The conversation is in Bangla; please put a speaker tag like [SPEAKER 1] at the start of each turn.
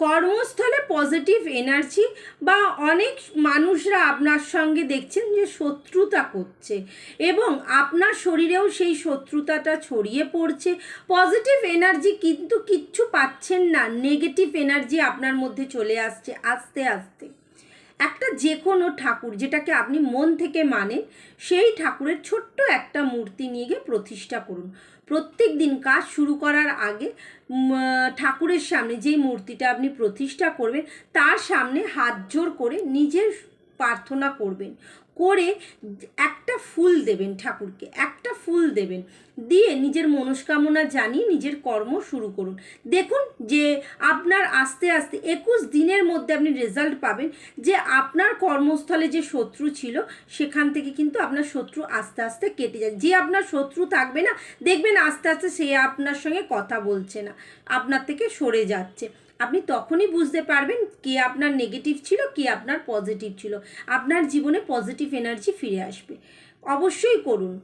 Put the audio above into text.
[SPEAKER 1] কর্মস্থলে পজিটিভ এনার্জি বা অনেক মানুষরা আপনার সঙ্গে দেখছেন যে শত্রুতা করছে এবং আপনার শরীরেও সেই শত্রুতাটা ছড়িয়ে পড়ছে। পজিটিভ এনার্জি কিন্তু কিচ্ছু পাচ্ছেন না নেগেটিভ এনার্জি আপনার মধ্যে চলে আসছে আস্তে আস্তে। একটা যে কোনো ঠাকুর যেটাকে আপনি মন থেকে মানেন সেই ঠাকুরের ছোট্ট একটা মূর্তি নিয়ে গিয়ে প্রতিষ্ঠা করুন। প্রত্যেক দিন কাজ শুরু করার আগে ঠাকুরের সামনে যেই মূর্তিটা আপনি প্রতিষ্ঠা করবেন, তার সামনে হাত জোর করে নিজের প্রার্থনা করবেন। করে একটা ফুল দেবেন ঠাকুরকে। একটা ফুল দেবেন। দিয়ে নিজের মনস্কামনা জানিয়ে নিজের কর্ম শুরু করুন। দেখুন যে আপনার আস্তে আস্তে একুশ দিনের মধ্যে আপনি রেজাল্ট পাবেন যে আপনার কর্মস্থলে যে শত্রু ছিল, সেখান থেকে কিন্তু আপনার শত্রু আস্তে আস্তে কেটে যায়। যে আপনার শত্রু থাকবে না, দেখবেন আস্তে আস্তে সে আপনার সঙ্গে কথা বলছে না, আপনার থেকে সরে যাচ্ছে। আপনি তখনই বুঝতে পারবেন কে আপনার নেগেটিভ ছিল, কে আপনার পজিটিভ ছিল। আপনার জীবনে পজিটিভ এনার্জি ফিরে আসবে। অবশ্যই করুন।